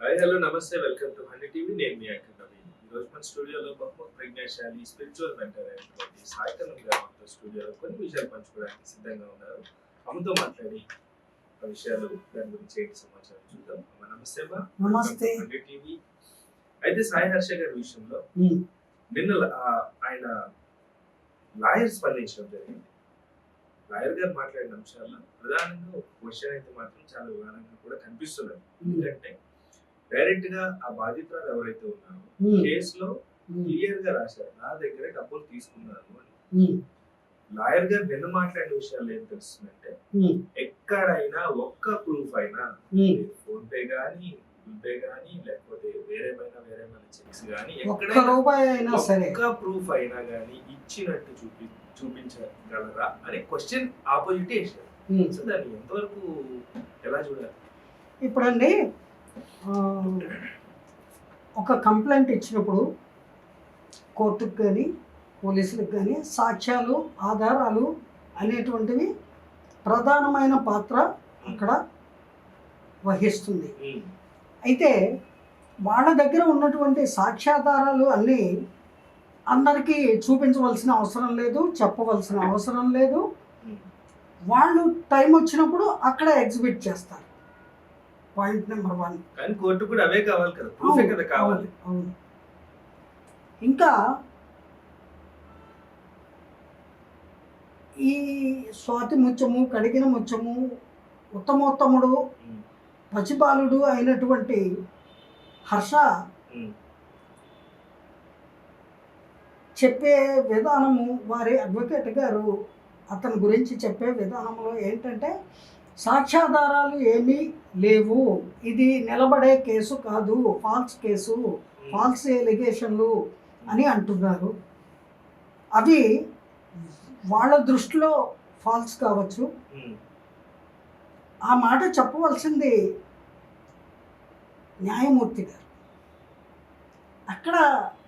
Hi hello నమస్తే welcome to hundred TV నేను మీ యాంకర్ నవీన్. ఈ రోజు మన స్టూడియోలో బహుమతి ప్రజ్ఞాశాలి స్పిరిచువల్ మెంటర్ అయినటువంటి సాయితనం గారు మనతో స్టూడియోలో కొన్ని విషయాలు పంచుకోవడానికి సిద్ధంగా ఉన్నారు. అమ్మతో మాట్లాడి ఆ విషయాలు దాని గురించి ఏంటి సమాచారం చూద్దాం. అమ్మ నమస్తే అమ్మా. నమస్తే. హండ్రెడ్ టీవీ అయితే సాయి హర్ష గారి విషయంలో నిన్న ఆయన లాయర్ స్పందించడం జరిగింది. లాయర్ గారు మాట్లాడిన అంశాల్లో ప్రధానంగా క్వశ్చన్ అయితే మాత్రం చాలా విధానంగా కూడా కనిపిస్తున్నది. ఉమ్, ఎందుకంటే డైరెక్ట్గా ఆ బాధితురాలు ఎవరైతే ఉన్నారో కేసులో క్లియర్గా రాశారు నా దగ్గర డబ్బులు తీసుకున్నారు లాయర్ గారు నిన్న మాట్లాడిన విషయాలు ఏం తెలుస్తుందంటే ఎక్కడైనా ఒక్క ప్రూఫ్ అయినా. ఫోన్ పే గానీ గూగుల్ పే గానీ లేకపోతే వేరేమైనా వేరేమైనా చెక్స్ గానీ ఎక్కడైనా ఒక్క ప్రూఫ్ అయినా గానీ ఇచ్చినట్టు చూపి చూపించగలరా అనే క్వశ్చన్ ఆపోజిట్ వేసారు. సో దాన్ని ఎంతవరకు ఎలా చూడాలి? ఇప్పుడండి ఒక కంప్లైంట్ ఇచ్చినప్పుడు కోర్టుకు కానీ పోలీసులకు కానీ సాక్ష్యాలు ఆధారాలు అనేటువంటివి ప్రధానమైన పాత్ర అక్కడ వహిస్తుంది. అయితే వాళ్ళ దగ్గర ఉన్నటువంటి సాక్ష్యాధారాలు అన్నీ అందరికీ చూపించవలసిన అవసరం లేదు చెప్పవలసిన అవసరం లేదు. వాళ్ళు టైం వచ్చినప్పుడు అక్కడ ఎగ్జిబిట్ చేస్తారు. పాయింట్ నెంబర్ వన్ కానీ కోర్టు కూడా అవే కావాలి కదా ప్రూఫే కదా కావాలి. అవును ఇంకా ఈ స్వాతి ముత్యము కడిగిన ముత్యము ఉత్తమోత్తముడు ఉమ్, పసిబాలుడు అయినటువంటి హర్ష చెప్పే విధానము వారి అడ్వకేట్ గారు అతని గురించి చెప్పే విధానంలో ఏంటంటే సాక్ష్యాధారాలు ఏమీ లేవు. ఇది నిలబడే కేసు కాదు ఫాల్స్ కేసు ఫాల్స్ ఎలిగేషన్లు అని అంటున్నారు. అవి వాళ్ళ దృష్టిలో ఫాల్స్ కావచ్చు. ఆ మాట చెప్పవలసింది న్యాయమూర్తి గారు. అక్కడ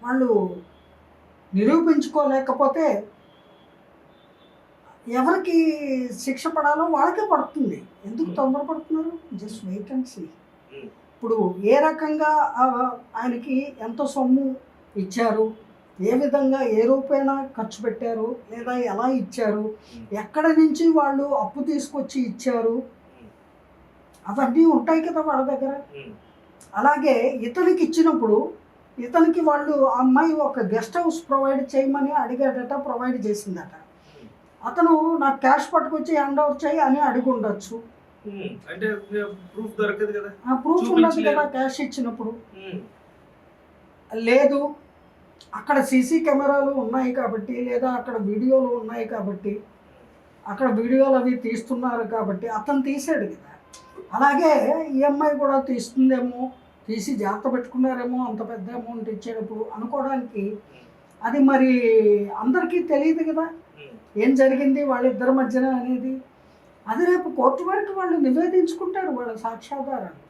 వాళ్ళు నిరూపించుకోలేకపోతే ఎవరికి శిక్ష పడాలో వాళ్ళకే పడుతుంది. ఎందుకు తొందరపడుతున్నారు? Just wait and see. ఇప్పుడు ఏ రకంగా ఆయనకి ఎంత సొమ్ము ఇచ్చారు? ఏ విధంగా ఏ రూపేణా ఖర్చు పెట్టారు? లేదా ఎలా ఇచ్చారు? ఎక్కడ నుంచి వాళ్ళు అప్పు తీసుకొచ్చి ఇచ్చారు? అవన్నీ ఉంటాయి కదా వాళ్ళ దగ్గర. అలాగే ఇతనికి ఇచ్చినప్పుడు ఇతనికి వాళ్ళు ఆ అమ్మాయి ఒక గెస్ట్ హౌస్ ప్రొవైడ్ చేయమని అడిగాడట ప్రొవైడ్ చేసిందట. అతను నాకు క్యాష్ పట్టుకొచ్చి హ్యాండ్ ఓవర్ చేయి అని అడిగి ఉండొచ్చు అంటే ప్రూఫ్ దొరకదు కదా? ఆ ప్రూఫ్ ఉండదు. కదా క్యాష్ ఇచ్చినప్పుడు. లేదు అక్కడ సీసీ కెమెరాలు ఉన్నాయి కాబట్టి లేదా అక్కడ వీడియోలు ఉన్నాయి కాబట్టి అక్కడ వీడియోలు అవి తీస్తున్నారు కాబట్టి అతను తీసాడు కదా. అలాగే ఈఎంఐ కూడా తీస్తుందేమో తీసి జాగ్రత్త పెట్టుకున్నారేమో అంత పెద్ద అమౌంట్ ఇచ్చేటప్పుడు అనుకోవడానికి అది మరి అందరికీ తెలియదు కదా. ఏం జరిగింది వాళ్ళిద్దరి మధ్యన అనేది? అది రేపు కోర్టు వరకు వాళ్ళు నివేదించుకుంటారు వాళ్ళ సాక్ష్యాధారాలు.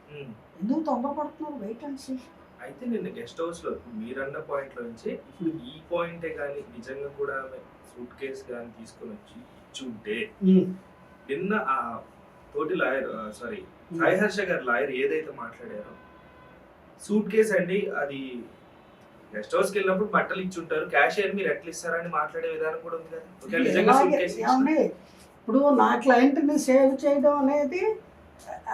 ఎందుకు తొందరపడుతున్నారు వెయిట్ అండ్ సీ అయితే నిన్న గెస్ట్ హౌస్లో మీరన్న పాయింట్లో నుంచి ఇప్పుడు ఈ పాయింటే కానీ నిజంగా కూడా సూట్ కేసు కానీ తీసుకొని వచ్చి ఇచ్చి ఉంటే నిన్న ఆ తోటి లాయర్ సారీ సాయి హర్ష గారి లాయర్ ఏదైతే మాట్లాడారో సూట్ కేసు అండి అది గెస్ట్ హౌస్కి వెళ్ళినప్పుడు బట్టలు ఇచ్చి ఉంటారు. క్యాషియర్ మీరు ఎట్లా ఇస్తారని మాట్లాడే విధానం కూడా ఉంది కదా. నిజంగా ఏమండి ఇప్పుడు నా క్లయింట్ని సేవ్ చేయడం అనేది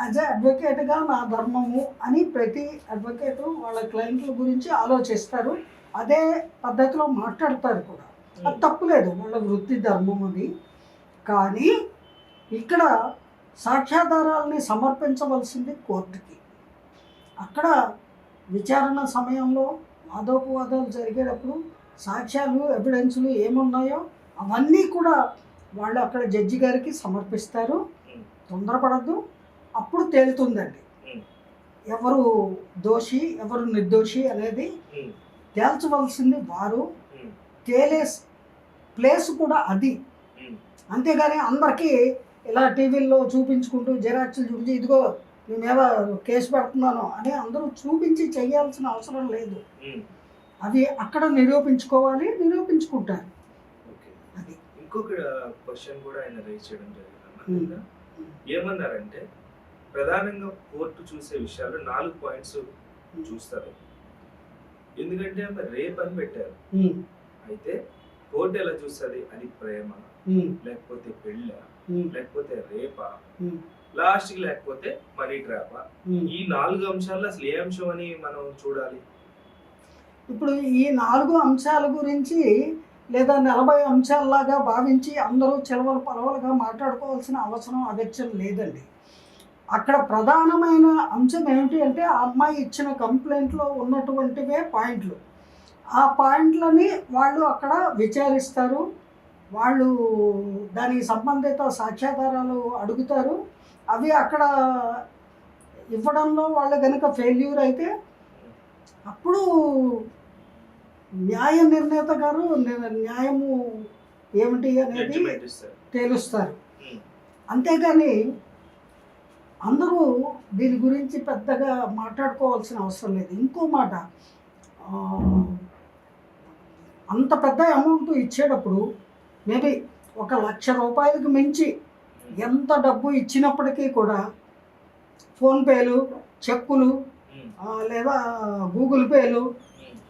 యాజ్ అడ్వకేట్గా నా ధర్మము అని ప్రతి అడ్వకేట్ వాళ్ళ క్లయింట్ల గురించి ఆలోచిస్తారు. అదే పద్ధతిలో మాట్లాడతారు కూడా. అది తప్పులేదు. వాళ్ళ వృత్తి ధర్మం అది. కానీ ఇక్కడ సాక్ష్యాధారాలని సమర్పించవలసింది కోర్టుకి. అక్కడ విచారణ సమయంలో వాదోపవాదాలు జరిగేటప్పుడు సాక్ష్యాలు ఎవిడెన్స్లు ఏమున్నాయో అవన్నీ కూడా వాళ్ళు అక్కడ జడ్జి గారికి సమర్పిస్తారు. తొందరపడద్దు. అప్పుడు తేలుతుందండి. ఎవరు దోషి ఎవరు నిర్దోషి అనేది తేల్చవలసింది వారు. తేలే ప్లేస్ కూడా అది. అంతేగాని అందరికీ ఇలా టీవీల్లో చూపించుకుంటూ జెరాక్స్లు చూపించి ఇదిగో నీ మీద కేసు పెడుతున్నాను అని అందరూ చూపించి చేయాల్సిన అవసరం లేదు. అవి అక్కడ నిరూపించుకోవాలి నిరూపించుకుంటారు. అది ఇంకొక క్వశ్చన్ కూడా ఆయన రైజ్ చేయడం జరిగింది ఏమన్నారంటే ప్రధానంగా కోర్టు చూసే విషయాలు నాలుగు పాయింట్స్ చూస్తారు. ఎందుకంటే ఆమె రేప్ అని పెట్టారు. అయితే కోర్టు ఎలా చూస్తుంది? అది ప్రేమ. లేకపోతే పెళ్ళ? లేకపోతే రేపా? ఉమ్, లాస్ట్కి లేకపోతే మనీ ట్రాపా. ఉమ్. ఈ నాలుగు అంశాల్లో అసలు ఏ అంశం అని మనం చూడాలి? ఇప్పుడు ఈ నాలుగు అంశాల గురించి లేదా నలభై అంశాల్లాగా భావించి అందరూ చెలవలు పలవలుగా మాట్లాడుకోవాల్సిన అవసరం అగత్యం లేదండి. అక్కడ ప్రధానమైన అంశం ఏమిటి అంటే ఆ అమ్మాయి ఇచ్చిన కంప్లైంట్లో ఉన్నటువంటివే పాయింట్లు. ఆ పాయింట్లని వాళ్ళు అక్కడ విచారిస్తారు. వాళ్ళు దానికి సంబంధిత సాక్ష్యాధారాలు అడుగుతారు. అవి అక్కడ ఇవ్వడంలో వాళ్ళు కనుక ఫెయిల్యూర్ అయితే అప్పుడు న్యాయ నిర్ణేత గారు న్యాయము ఏమిటి అనేది తేలుస్తారు. అంతేగాని అందరూ దీని గురించి పెద్దగా మాట్లాడుకోవాల్సిన అవసరం లేదు. ఇంకో మాట అంత పెద్ద అమౌంట్ ఇచ్చేటప్పుడు మేబీ ఒక లక్ష రూపాయలకు మించి ఎంత డబ్బు ఇచ్చినప్పటికీ కూడా ఫోన్పేలు చెక్కులు లేదా గూగుల్ పేలు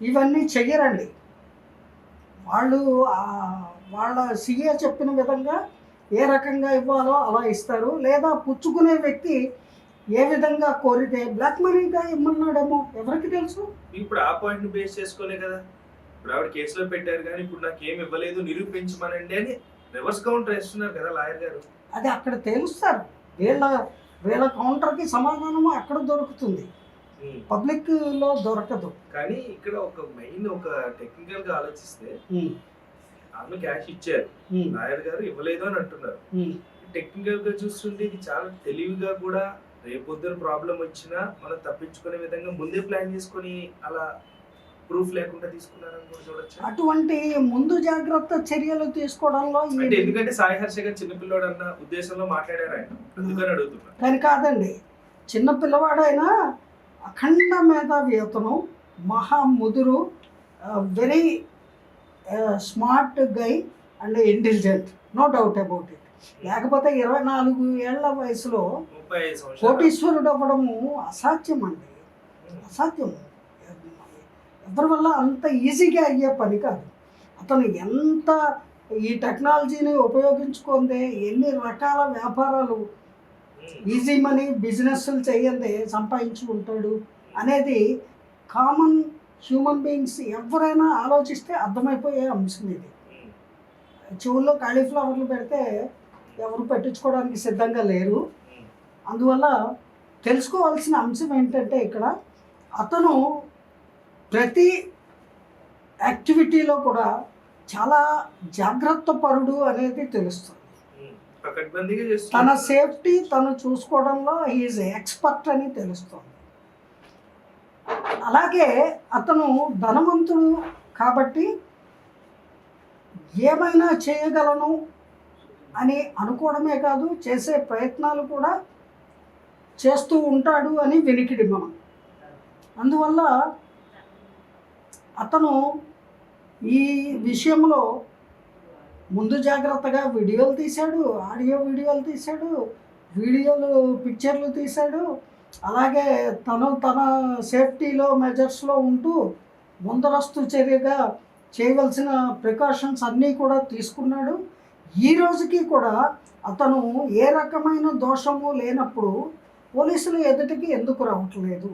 ఇవన్నీ చెయ్యరండి. వాళ్ళు వాళ్ళ సీఏ చెప్పిన విధంగా ఏ రకంగా ఇవ్వాలో అలా ఇస్తారు. లేదా పుచ్చుకునే వ్యక్తి ఏ విధంగా కోరితే బ్లాక్ మనీగా ఇమ్మన్నాడేమో ఎవరికి తెలుసు? ఇప్పుడు ఆ పాయింట్ బేస్ చేసుకోలే కదా. ఇప్పుడు ఆవిడ కేసులో పెట్టారు కానీ ఇప్పుడు నాకు ఏమి ఇవ్వలేదు నిరూపించమనండి అని రివర్స్ కౌంటర్ ఇస్తున్నారు కదా లాయర్ గారు. అది అక్కడ తేలుస్తారు. వీళ్ళ వీళ్ళ కౌంటర్కి సమాధానము అక్కడ దొరుకుతుంది. ఉమ్, పబ్లిక్లో దొరకదు. కానీ ఇక్కడ ఒక మెయిన్ ఒక టెక్నికల్గా ఆలోచిస్తే ఆమె క్యాష్ ఇచ్చారు. లాయర్ గారు ఇవ్వలేదు అని అంటున్నారు. టెక్నికల్గా చూస్తుంటే ఇది చాలా తెలివిగా కూడా రేపొద్దున ప్రాబ్లం వచ్చినా మనం తప్పించుకునే విధంగా ముందే ప్లాన్ చేసుకొని అలా ప్రూఫ్ లేకుండా తీసుకున్నారని కూడా చూడొచ్చు. అటువంటి ముందు జాగ్రత్త చర్యలు తీసుకోవడంలో అంటే ఎందుకంటే సాయి హర్ష గారు చిన్నపిల్లోడు అన్న ఉద్దేశంలో మాట్లాడారు ఆయన. అందుకని అడుగుతున్నా కానీ కాదండి చిన్న పిల్లవాడైనా అఖండ మేధావి అతను మహా ముదురు very smart guy and intelligent no doubt about it లేకపోతే ఇరవై నాలుగు ఏళ్ళ వయసులో కోటీశ్వరుడు అవ్వడము అసాధ్యం అండి అసాధ్యం ఎవరి వల్ల అంత ఈజీగా అయ్యే పని కాదు. అతను ఎంత ఈ టెక్నాలజీని ఉపయోగించుకుందే ఎన్ని రకాల వ్యాపారాలు ఈజీ మనీ బిజినెస్లు చేయందే సంపాదించి ఉంటాడు అనేది కామన్ హ్యూమన్ బీయింగ్స్ ఎవరైనా ఆలోచిస్తే అర్థమైపోయే అంశం ఇది. చెవుల్లో కాలీఫ్లవర్లు పెడితే ఎవరు పెట్టించుకోవడానికి సిద్ధంగా లేరు. అందువల్ల తెలుసుకోవాల్సిన అంశం ఏంటంటే ఇక్కడ అతను ప్రతి యాక్టివిటీలో కూడా చాలా జాగ్రత్త పరుడు అనేది తెలుస్తుంది. తన సేఫ్టీ తను చూసుకోవడంలో ఈజ్ ఎక్స్పర్ట్ అని తెలుస్తుంది. అలాగే అతను ధనవంతుడు కాబట్టి ఏమైనా చేయగలను అని అనుకోవడమే కాదు చేసే ప్రయత్నాలు కూడా చేస్తూ ఉంటాడు అని వినికిడి మనం అందువల్ల అతను ఈ విషయంలో ముందు జాగ్రత్తగా వీడియోలు తీశాడు ఆడియో వీడియోలు తీశాడు వీడియోలు పిక్చర్లు తీశాడు. అలాగే తను తన సేఫ్టీలో మెజర్స్లో ఉంటూ ముందరస్తు చర్యగా చేయవలసిన ప్రికాషన్స్ అన్నీ కూడా తీసుకున్నాడు. ఈ రోజుకి కూడా అతను ఏ రకమైన దోషము లేనప్పుడు పోలీసులు ఎదుటికి ఎందుకు రావట్లేదు?